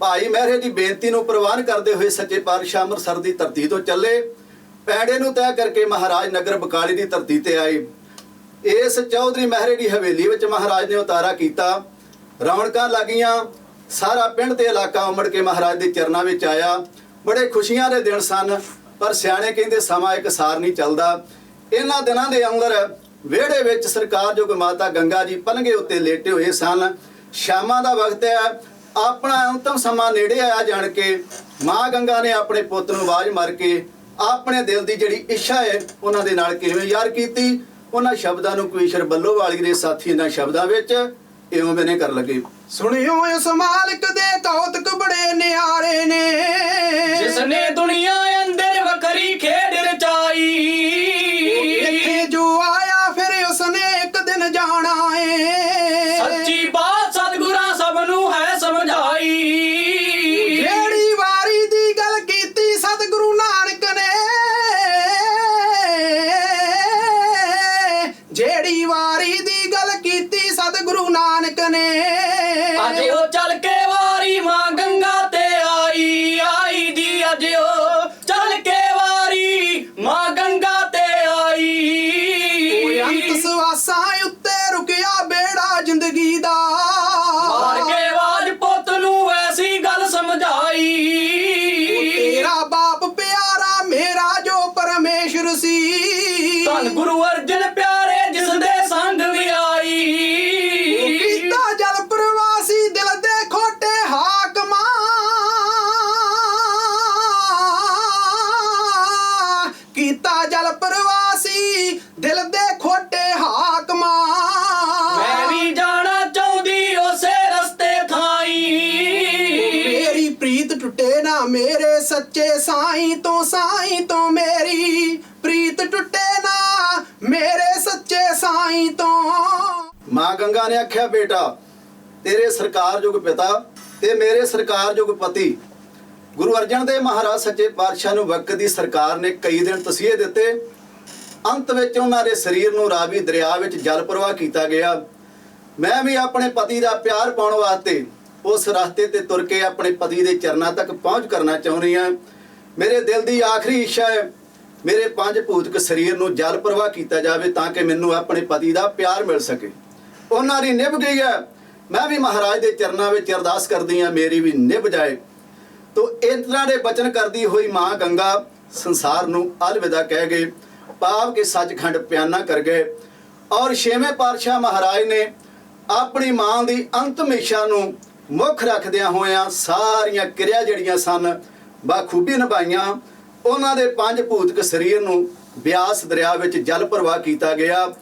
ਭਾਈ ਮਹਿਰੇ ਦੀ ਬੇਨਤੀ ਨੂੰ ਪ੍ਰਵਾਨ ਕਰਦੇ ਹੋਏ ਸੱਚੇ ਪਾਤਸ਼ਾਹ ਅੰਮ੍ਰਿਤਸਰ ਦੀ ਧਰਤੀ ਤੋਂ ਚੱਲੇ। ਪੈੜੇ ਨੂੰ ਤੈਅ ਕਰਕੇ ਮਹਾਰਾਜ ਨਗਰ ਬਕਾਲੀ ਦੀ ਧਰਤੀ ਤੇ ਆਏ। ਇਸ ਚੌਧਰੀ ਮਹਿਰੇ ਦੀ ਹਵੇਲੀ ਵਿੱਚ ਮਹਾਰਾਜ ਨੇ ਉਤਾਰਾ ਕੀਤਾ। ਰੌਣਕਾਂ ਲੱਗੀਆਂ। ਸਾਰਾ ਪਿੰਡ ਤੇ ਇਲਾਕਾ ਉਮੜ ਕੇ ਮਹਾਰਾਜ ਦੇ ਚਰਨਾਂ ਵਿੱਚ ਆਇਆ। ਬੜੇ ਖੁਸ਼ੀਆਂ ਦੇ ਦਿਨ ਸਨ, ਪਰ ਸਿਆਣੇ ਕਹਿੰਦੇ ਸਮਾਂ ਇੱਕ ਸਾਰ ਨਹੀਂ ਚੱਲਦਾ। ਇਹਨਾਂ ਦਿਨਾਂ ਦੇ ਅੰਦਰ ਵਿਹੜੇ ਵਿੱਚ ਸਰਕਾਰਯੋਗ ਮਾਤਾ ਗੰਗਾ ਜੀ ਪਲੰਘੇ ਉੱਤੇ ਲੇਟੇ ਹੋਏ ਸਨ। ਸ਼ਾਮਾਂ ਦਾ ਵਕਤ ਹੈ। ਆਪਣਾ ਅੰਤਮ ਸਮਾਂ ਨੇੜੇ ਆਇਆ ਜਾਣ ਕੇ ਮਾਂ ਗੰਗਾ ਨੇ ਆਪਣੇ ਪੁੱਤ ਨੂੰ ਆਵਾਜ਼ ਮਾਰ ਕੇ ਆਪਣੇ ਦਿਲ ਦੀ ਜਿਹੜੀ ਇੱਛਾ ਹੈ ਉਹਨਾਂ ਦੇ ਨਾਲ ਕਿਵੇਂ ਯਾਰ ਕੀਤੀ? ਉਹਨਾਂ ਸ਼ਬਦਾਂ ਨੂੰ ਕੁਈਸ਼ਰ ਬੱਲੋ ਵਾਲੀ ਦੇ ਸਾਥੀ ਇਹਨਾਂ ਸ਼ਬਦਾਂ ਵਿੱਚ ਇਉਂ ਮੈਨੇ ਕਰ ਲੱਗੇ। ਸੁਣਿਓ ਇਸ ਮਾਲਕ ਦੇ ਕੌਤਕ ਬੜੇ ਨਿਆਰੇ ਨੇ। ਜਿਸ ਨੇ ਸਤਿਗੁਰੂ ਨਾਨਕ ਨੇ। ਅੱਜ ਉਹ ਚੱਲ ਕੇ ਵਾਰੀ ਮਾਂ ਗੰਗਾ ਤੇ ਆਈ ਆਈ ਦੀ ਅੱਜ ਉਹ ਚੱਲ ਕੇ ਵਾਰੀ ਮਾਂ ਗੰਗਾ ਤੇ ਆਈ। ਓਏ ਅੰਤ ਸਵਾਸਾਂ ਉੱਤੇ ਰੁਕਿਆ ਬੇੜਾ ਜ਼ਿੰਦਗੀ ਦਾ। ਮਾਰ ਕੇ ਆਵਾਜ਼ ਪੁੱਤ ਨੂੰ ਐਸੀ ਗੱਲ ਸਮਝਾਈ। ਤੇਰਾ ਬਾਪ ਪਿਆਰਾ ਮੇਰਾ ਜੋ ਪਰਮੇਸ਼ਰ ਸੀ। ਧੰਨ ਗੁਰੂ ਮੇਰੇ ਸੱਚੇ ਸਾਈਂ ਤੋਂ ਸਾਈਂ ਤੋਂ ਮੇਰੀ ਪ੍ਰੀਤ ਟੁੱਟੇ ਨਾ। ਮੇਰੇ ਸੱਚੇ ਸਾਈਂ ਤੋਂ। ਮਾਂ ਗੰਗਾ ਨੇ ਆਖਿਆ, ਬੇਟਾ, ਤੇਰੇ ਸਰਕਾਰਯੋਗ ਪਿਤਾ ਤੇ ਮੇਰੇ ਸਰਕਾਰਯੋਗ ਪਤੀ। ਗੁਰੂ ਅਰਜਨ ਦੇਵ ਮਹਾਰਾਜ ਸੱਚੇ ਪਾਤਸ਼ਾਹ ਨੂੰ ਵਕਤ ਦੀ ਸਰਕਾਰ ਨੇ ਕਈ ਦਿਨ ਤਸੀਹੇ ਦਿੱਤੇ। ਅੰਤ ਵਿੱਚ ਉਹਨਾਂ ਦੇ ਸਰੀਰ ਨੂੰ ਰਾਵੀ ਦਰਿਆ ਵਿੱਚ ਜਲ ਪ੍ਰਵਾਹ ਕੀਤਾ ਗਿਆ। ਮੈਂ ਵੀ ਆਪਣੇ ਪਤੀ ਦਾ ਪਿਆਰ ਪਾਉਣ ਵਾਸਤੇ ਉਸ ਰਸਤੇ ਤੇ ਤੁਰ ਕੇ ਆਪਣੇ ਪਤੀ ਦੇ ਚਰਨਾਂ ਤੱਕ ਪਹੁੰਚ ਕਰਨਾ ਚਾਹੁੰਦੀ ਹਾਂ। ਮੇਰੇ ਦਿਲ ਦੀ ਆਖਰੀ ਇੱਛਾ ਹੈ, ਮੇਰੇ ਪੰਜ ਭੂਤਕ ਸਰੀਰ ਨੂੰ ਜਲ ਪ੍ਰਵਾਹ ਕੀਤਾ ਜਾਵੇ ਤਾਂ ਕਿ ਮੈਨੂੰ ਆਪਣੇ ਪਤੀ ਦਾ ਪਿਆਰ ਮਿਲ ਸਕੇ। ਉਹਨਾਂ ਦੀ ਨਿਭ ਗਈ ਹੈ। ਮੈਂ ਵੀ ਮਹਾਰਾਜ ਦੇ ਚਰਨਾਂ ਵਿੱਚ ਅਰਦਾਸ ਕਰਦੀ ਹਾਂ, ਮੇਰੀ ਵੀ ਨਿਭ ਜਾਏ। ਤੋ ਇਸ ਦੇ ਬਚਨ ਕਰਦੀ ਹੋਈ ਮਾਂ ਗੰਗਾ ਸੰਸਾਰ ਨੂੰ ਅਲਵਿਦਾ ਕਹਿ ਗਏ। ਪਾਪ ਕੇ ਸੱਚਖੰਡ ਪਿਆਨਾ ਕਰ ਗਏ। ਔਰ ਛੇਵੇਂ ਪਾਤਸ਼ਾਹ ਮਹਾਰਾਜ ਨੇ ਆਪਣੀ ਮਾਂ ਦੀ ਅੰਤਮ ਇੱਛਾ ਨੂੰ ਮੁੱਖ ਰੱਖਦਿਆਂ ਹੋਇਆਂ ਸਾਰੀਆਂ ਕਿਰਿਆ ਜਿਹੜੀਆਂ ਸਨ, ਬਾਖੂਬੀ ਨਿਭਾਈਆਂ। ਉਹਨਾਂ ਦੇ ਪੰਜ ਭੂਤਕ ਸਰੀਰ ਨੂੰ ਬਿਆਸ ਦਰਿਆ ਵਿੱਚ ਜਲ ਪ੍ਰਵਾਹ ਕੀਤਾ ਗਿਆ।